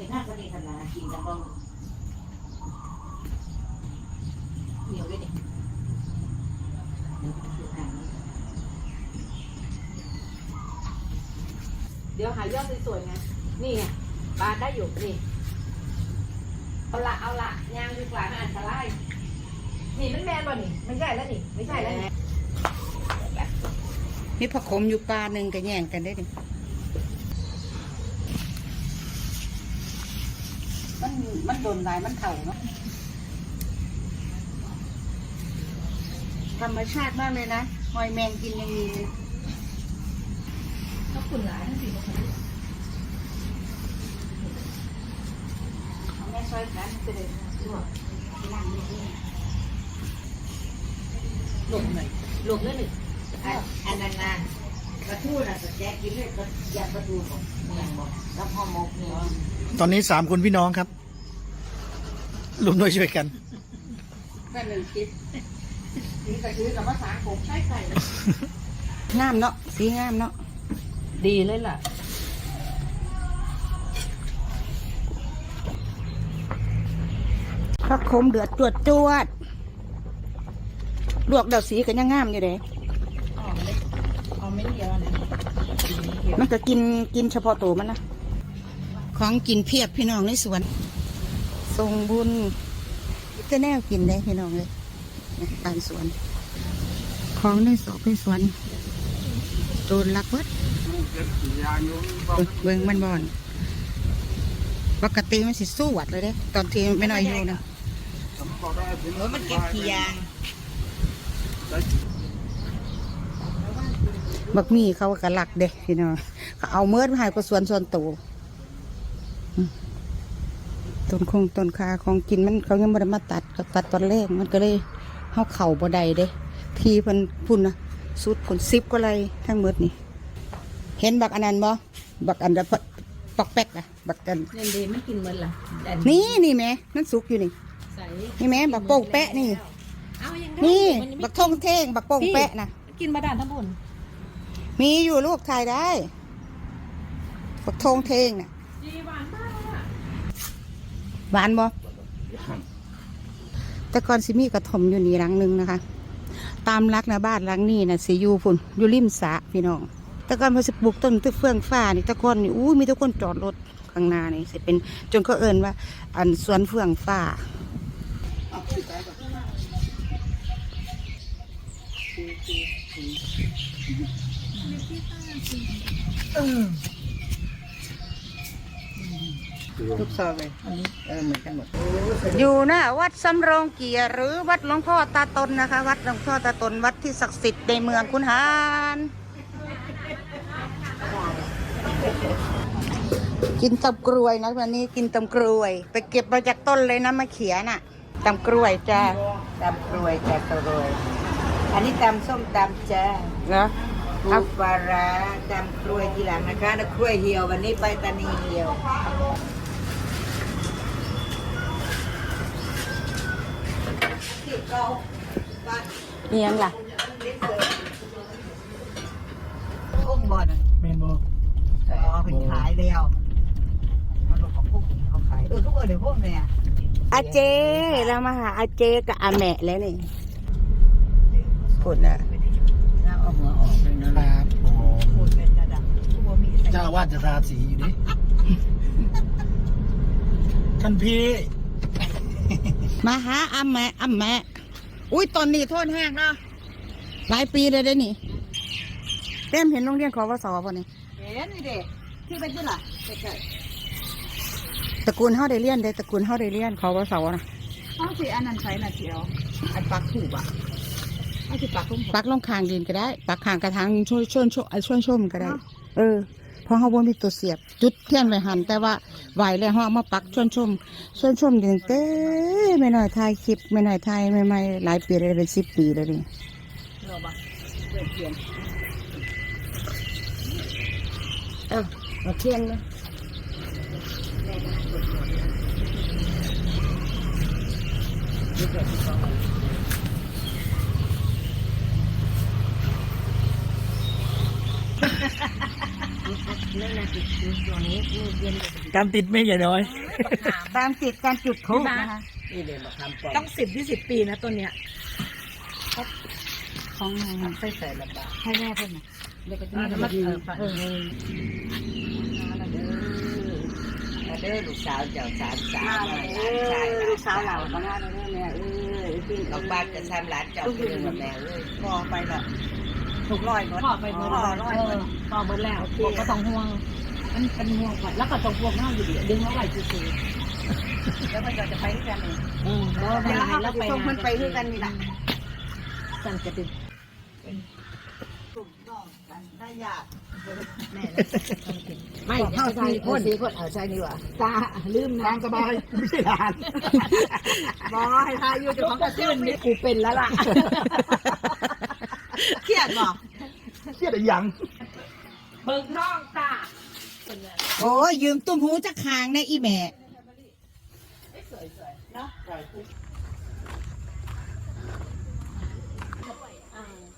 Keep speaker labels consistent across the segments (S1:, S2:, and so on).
S1: ริหารก็ดีขนาดกินกันบ้างเหนียวด้วยดิเดี๋ยวหายอดสวยๆไงนี่ไงปลาได้อยู่นี่เอาละเอาละยางดีกว่านอันตรายนี่มันแมนป่ะนี่ไม่ใช่แล้วนี่ไม่ใช่แล้วนี่
S2: มีผักขมอยู่ปลาหนึ่งก็แย่งกันได้ดิ มันมันโดนลายมันเข่าเนาะธรรมชาติมากเลยนะหอยแมงกินยังมีเลย
S1: ขอบคุณหลายทั้งสี่คน
S2: เอาแม่ช่วยกันไปเลยลวกล้างนิดนึง
S1: หลบหน่อยหลบเลยหนึ่งอันอันนั้นนะกระทู้น่ะสแจ๊กกินเลยก็ยาประตูของเมียงบอกแล้วพ่อมกเนี่ย
S3: ตอนนี้สามคนพี่น้องครับ รวมด้วยช่วยกัน
S2: ก็หนึ่งคลิป
S1: นี่ก็คือกับภาษาผมใช่ใส่
S2: งามเนาะสีงามเนาะ
S1: ดีเลยล่ะ
S2: ผักขมเดือดจวดจวดลวกเดาสีก็ยังงามอยู่เลย
S1: อ๋อไม่อ๋อไม่เดียวนะ
S2: มันก็กินกินเฉพาะตัวมันนะของกินเพียบพี่น้องในสวน ทรงบุญจะแนวกินได้พี่น้องเลยนะตามสวน ของในสวนในสวนโดนลักเบิดเบิ่งมันบ่อน ปกติมันสิสู้หวัดเลยเด้ ตอนที่ไม่น้อยอยู่นะ
S1: เออมันเก็บขี้ยาง
S2: บักมีเขาก็หลักเด้พี่น้องเขาเอาเมื่อมาให้ก็สวนส่วนตัวอืม ต้นคงต้นคาของกินมันเขายังไม่ได้มาตัดก็ตัดตอนแรกมันก็เลยเฮาเข่าบ่ได้เด้ทีเพิ่นพุ่นนะสุดผลซิบก็เลยทั้งหมดนี่ เห็นบักอันนั้นบ่บักอันเดะปอกแป๊กอะบักอัน
S1: เงินเดไม่กินเหมือนล่ะแต่
S2: นี่นี่แม่นั่นสุกอยู่นี่
S1: ใส่
S2: นี่แม่บักโป่งแปะนี่
S1: เอายังได้
S2: นี่
S1: มันยัง
S2: บั
S1: ไม่
S2: กทงเท่งบักโป่งแปะนะ
S1: กินมาด่านทั้งบุญ
S2: มีอยู่ลูกถ่ายได้บักทงเท่งน่ะ
S1: ดีหวานมากเลยอะ
S2: หวานบ่แต่ก่อนสิมีกระถมอยู่นี่หลังหนึ่งนะคะ ตามรักนะบ้านหลังนี้นะสิอยู่พุ่นอยู่ริมสระพี่น้อง แต่ก่อนพอสิปลูกต้นตึกเฟื่องฟ้านี่แต่ก่อนนี่อู้มีทุกคนจอดรถข้างหน้านี่สิเป็นจนเขาเอินว่า อันสวนเฟื่องฟ้า ทุกซอยเลยเออเหมือนกันหมดอยู่หน้าวัดสำโรงเกียรติหรือวัดหลวงพ่อตาตนนะคะ วัดหลวงพ่อตาตนวัดที่ศักดิ์สิทธิ์ในเมืองคุนหารกินตำกรวยนะวันนี้กินตำกรวย ไปเก็บมาจากต้นเลยนะมาเขียน่ะตำกรวยจ้า
S1: ตำกรวยจากกรวย อันนี้ตำส้มตำจ้า
S2: เหรอ
S1: ปูปลาร้าตำกล้วยทีหลังนะคะนะกล้วยเหี่ยววันนี้ไปตานีเหี่ยว
S2: นี่ยังล่ะ
S1: พุ่งบอล
S3: เมนบอ
S1: อ๋อเป็นขายแล้วเขาบอกเขาพุ่งเขาขายเออทุกคนเดี๋ยวพุ่งเลยอะ
S2: อาเจเรามาหาอาเจกับอาแม่แล้วนี่พูดนะ
S1: แล้วเอาหัวออกเลยนะครับ
S3: โอ้
S1: พูดเป็นระดับทุกคนมี
S3: เจ้าอาวาดจะทาสีอยู่ดิท่านพี่
S2: มาหาอาแม่อาแม่ อุ้ยตอนนี้โทษแห้งเนาะหลายปีเลยเด้อนี่เต้มเห็นโรงเรียนขอวสป่ะนี่
S1: เห็นนี่เด็กที่เป็นที่หล่ะใกล้
S2: ตระกูลเฮาได้เรียนเด้ตระกูลเฮาได้เรียนขอวสนะ
S1: ๆเอาสิอันนั้นใช้น่ะเชียวอันปักถูกอะเอาสิปักทุ่ม
S2: ปักลงคางดินก็ได้ ปักคางกระถางช่วยช่วยช่วยช่วยชมก็ได้ เออ เพราะเฮาบ่มีตัวเสียบ จุดเทียนไว้หันแต่ว่าไหวแล้วเฮาเอามาปักชวยชมชวยชมถึงเต้ไม่น้อยถ่ายคลิปไม่น้อยถ่ายใหม่หลายปีเลยเป็นสิบปีแล้วนี่
S1: เราบักเปลี่ยนเลย
S2: เออเอาเทียนนะนี่นะคือตัวนี้มือเย็นเลย
S3: ตามติดไม่ใหญ่น้อย
S2: ตามติดการจุดพลุนะคะ
S4: นี่เลยมาทำปล่อย
S1: ต้องสิบยี่สิบปีนะต้นเนี้ย
S2: ของนาย
S4: ใส่ใส่ลำบาก
S2: ให้แม่เพิ่นน่ะ
S1: เดี๋ยวก็จะ
S4: มา
S1: มา
S4: เด้
S1: เอ
S4: อ
S1: อ
S4: เออมาเด้อลูกสาวเจ้าสามสาวหลานชาย
S2: ลูกสาวเราบ้านเลยแม่เอ้ยพี่
S4: ออกบ้านจะทำหลานเจ้าคือแม่เอ้ย
S2: พอไปละ ถูกลอยหมด
S1: พ่อไปเบิร์
S2: พ่อ
S1: ด
S2: ลอย
S1: เอ
S2: หม
S1: อ
S2: ด
S1: พ่อเบิร์ดแล้วผมก็ต้องห่วง มันเป็นห่วงก่อนแล้วก็ต้องห่วงหน้าอยู่ดีดึงเอาไว้ซื่อ
S2: แล้วมันจะไปด้วยกันนี่
S1: ๆอืมแล้วไป
S2: แล้ว
S1: ไหน
S2: เขา
S1: แล้ว
S2: จะ
S1: ไป
S2: ส่งมันไปด้วยกันนี่แหละ
S1: สั่งจะดึง
S2: ได้ยาก
S1: ไม่เข้าสี่คนสี่คนเอาใช่ดีกว่าตาลืมนะ
S3: ตามสบายไม่ใช่หลาน
S1: บอให้ทายอยู่จะของกระตื้นนี่กูเป็นแล้วล่ะ
S2: เครียดบ่
S3: เครียดอะไรยัง
S1: เบิกน้องตา
S2: โอ้ยยืมตุ้มหูจักคางในอีแม่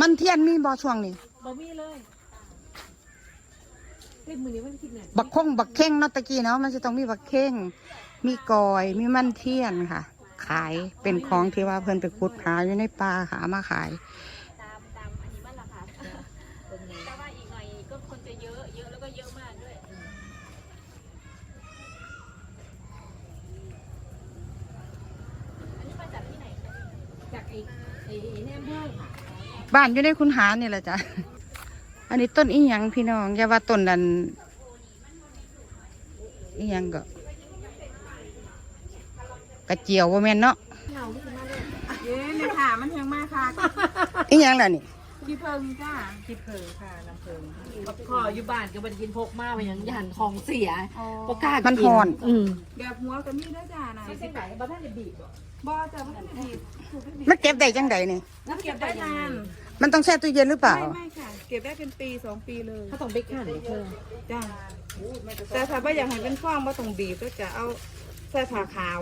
S2: มันเทียนมีบ่ช่วงนี้
S1: บ่มีเลยเฮ้ยมือนี้ไม่คิดเนี่ย
S2: บักคงบักเข่งเนาะตะกี้เนาะมันจะต้องมีบักเข่งมีกอยมีมันเทียนค่ะ ขายเป็นของที่ว่าเพิ่นไปขุดหาอยู่ในป่าหามาขาย
S5: ตามตามอันนี้มันราคาแต่ว่าอีกหน่อยก็คนจะเยอะ เยอะแล้วก็เยอะมากด้วย อันนี้มาจากที่ไหนคะ
S1: จากไอ้ไอ้แนมเพื่อค่ะ
S2: บ้านอยู่ในคุณหารนี่แหละจ้ะ อันนี้ต้นอีหยังพี่น้อง อย่าว่าต้นนั้นอีหยังก็กระเจียวว่าแม่นเนาะ
S6: เย้เลยค่ะมันเพียงมากค่ะ
S2: อีหยังล่ะนี่
S6: พี่เพิงจ้า
S1: ที่เพอค่ะน้ำเพอพ่ออยู่บ้านก็บ่ไปกินพกมาไปยังยันของเสียประกล้าศ
S2: มันห่อน
S1: อืม
S6: แบบหัวก็มีได้จ้านะ
S1: ไม่ใช่ไหนบ้านจะบีบ
S6: บ่จ้ามันก็ดีถูกดี
S2: มันเก็บได้จังใดนี่
S1: น้ำเก็บได้
S6: ได้
S1: นานา
S6: นน
S2: มันต้องแช่ตู้เย็นหรือเปล่า
S6: ไม่ไม่ค่ะ เก็บได้เป็นปีสองปีเลย
S1: เขาต้องไปขันเธอ
S6: จ้าแต่ถ้าว่าอยากให้เป็นฟองว่าต้องบีบก็จะเอาใส่ผ้าขาว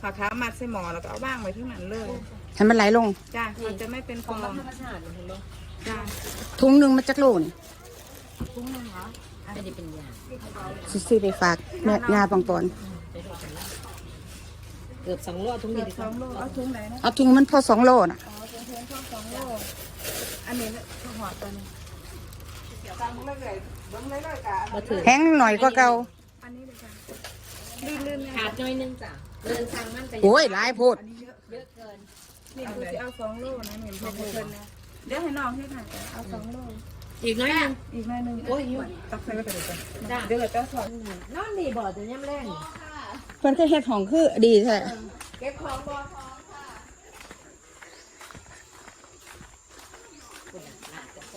S6: ผ้าขาวมัดใส่หมอแล้วก็เอาว่างไว้ที่นั้นเลย
S2: ให้มันไหลลง
S6: จ้ามันจะไม่เป็นฟอง
S1: ธรรมชาติเห็นไหม
S6: จ้า
S2: ถุงหนึ่งมันจักโลนี่
S6: ทุ่งนึงเหรอ
S1: ไม่ได้เป็นยา
S2: สิซื้อไปฝากแม่ยาปังปอน
S1: เกือบสองโลทุก
S6: เกื
S1: นี้
S6: อบ
S1: ดี
S6: สองโลเอาทุ่งไหนนะ
S2: เอาถุงมันพอสองโลน่ะ
S6: อ๋อทุ่งเทนช่องสองโลอันนี้คือหอดตัวนี้ตั้งเรื่อยๆเบิ้งเรื่อยๆกะ
S1: มาถือ
S2: แห้งหน่อยก็เก่า
S6: อันนี้เลยจ้าลื่นๆเนี่ย
S1: ขาดน้อยนึงจ้ะเดินทางมันจะ
S2: โอ้ยหลายโพด
S1: เยอะเกิน
S6: นี่คือจะเอาสองโลนะเห็นเพื่อนเพื่อนนะ เดี๋ยวให้น้องให้ค่ะเอาสองโล
S1: อีกน้อยนึง
S6: อีกหน่อยหนึง
S1: โอ้ยหิว
S6: ตักใส่ไว้ไปเลยจ้ะ
S1: จ้ะ
S6: เดี๋ยวเราจะสอน
S1: นอนนี่บ่จะย่ำแรง
S2: เพิ่นก็เฮ็ดของคือดีแท้
S1: เก็บของบ่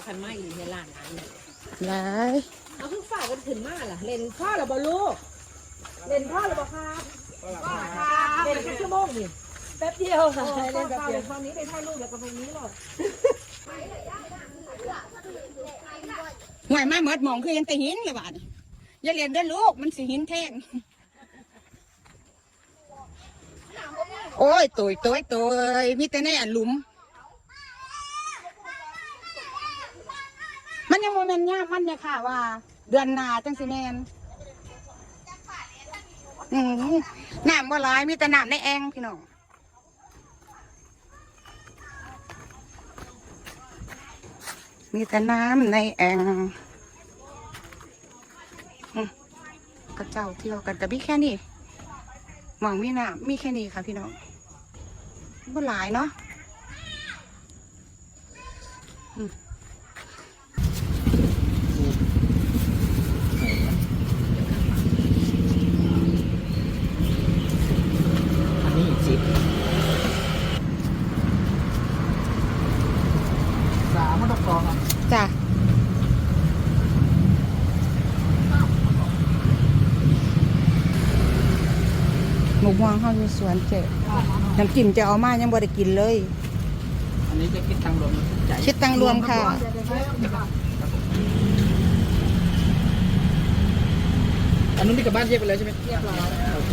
S1: คันไม้อยู่ในร้านนั้น
S2: หลาย
S1: เอาทุกฝ่ายกันถึงมากล่ะ เล่นพ่อหรือบ่ลูก เล่นพ่อหรือบ่ครับพ่อครับเล่นแค่ชั่วโมงนี่แป๊บเดียวค่ะเล่นแป๊บเดียวตอนนี้ไปถ่ายรูปแล้วก็ไปนี้หรอก
S2: ห่วยมาเหมิดมองคือยังแต่หินเลยบาดอย่าเรียนด้อลูกมันสิหินแท่งโอ้ยตุยตุยตุยมีแต่ในอันหลุม มันยังโมเมนต์ยามมันเนี่ยค่ะว่า เดือนนาจังสิแมนอืมน้ำบ่หลายมีแต่น้ำในแองพี่น้อง มีแต่น้ำในแอ่งก็เจ้าเที่ยวกันแต่มีแค่นี้มองมีน้ำมีแค่นี้ค่ะพี่น้องบ่หลายเนาะอืม
S4: อันนี้สิบ
S3: สามมันต้องกองอะ
S2: จ้ะหมูม่วงเขาอยู่ สวนเจ๊น้ำจิ้มจะเอามายังบ่ได้กินเลย
S4: อันนี้จะคิดทางลมใจ
S2: คิดตังรวมค่ะ
S3: อันนู้นที่กลับบ้านแยกไปแล้วใช่ไหม
S1: เรียบร้อย
S3: โอเค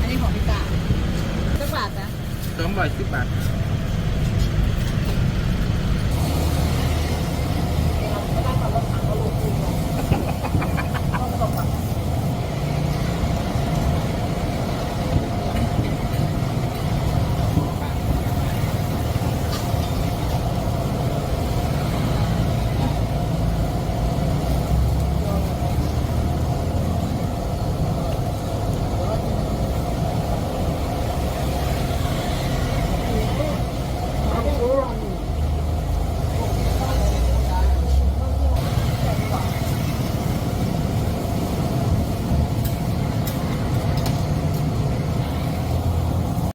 S1: อันนี้ของพี่ตาสักบาทนะ
S4: สองร้อยสิบบาท